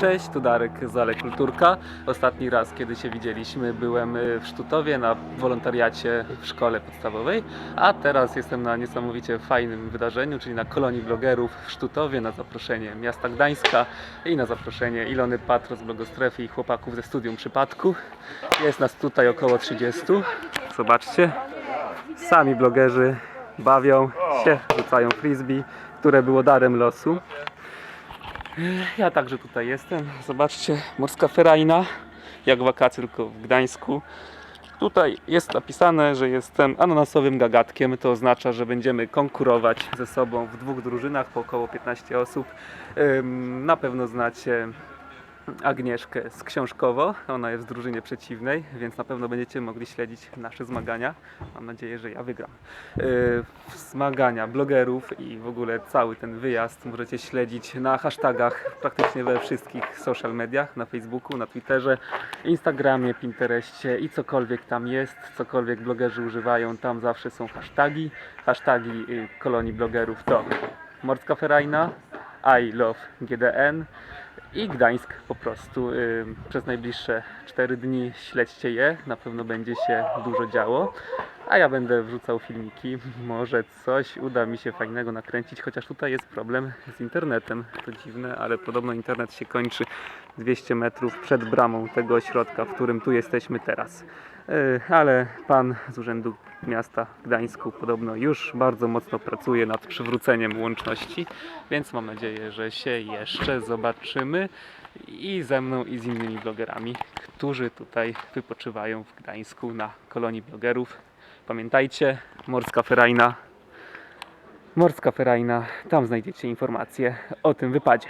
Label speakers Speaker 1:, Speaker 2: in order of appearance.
Speaker 1: Cześć, tu Darek z Ale Kulturka. Ostatni raz, kiedy się widzieliśmy, byłem y, w Sztutowie na wolontariacie w szkole podstawowej, a teraz jestem na niesamowicie fajnym wydarzeniu, czyli na kolonii blogerów w Sztutowie na zaproszenie miasta Gdańska i na zaproszenie Ilony Patro z blogostrefy i chłopaków ze studium przypadku. Jest nas tutaj około 30. Zobaczcie, sami blogerzy bawią się, rzucają frisbee, które było darem losu. Ja także tutaj jestem. Zobaczcie, morska ferajna, jak wakacje, tylko w Gdańsku. Tutaj jest napisane, że jestem ananasowym gagatkiem. To oznacza, że będziemy konkurować ze sobą w dwóch drużynach po około 15 osób. Na pewno znacie Agnieszkę z Książkowo. Ona jest w drużynie przeciwnej, więc na pewno będziecie mogli śledzić nasze zmagania. Mam nadzieję, że ja wygram. Yy, Zmagania blogerów i w ogóle cały ten wyjazd możecie śledzić na hashtagach praktycznie we wszystkich social mediach, na Facebooku, na Twitterze, Instagramie, Pinterestie i cokolwiek tam jest, cokolwiek blogerzy używają, tam zawsze są hashtagi. Hashtagi y, kolonii blogerów to Morska Ferajna, I love GDN i Gdańsk po prostu. Przez najbliższe 4 dni śledźcie je, na pewno będzie się dużo działo. A ja będę wrzucał filmiki, może coś uda mi się fajnego nakręcić, chociaż tutaj jest problem z internetem. To dziwne, ale podobno internet się kończy 200 metrów przed bramą tego ośrodka, w którym tu jesteśmy teraz. Yy, Ale pan z Urzędu Miasta w Gdańsku podobno już bardzo mocno pracuje nad przywróceniem łączności, więc mam nadzieję, że się jeszcze zobaczymy i ze mną i z innymi blogerami, którzy tutaj wypoczywają w Gdańsku na kolonii blogerów. Pamiętajcie, Morska Ferajna. Morska Ferajna, tam znajdziecie informacje o tym wypadzie.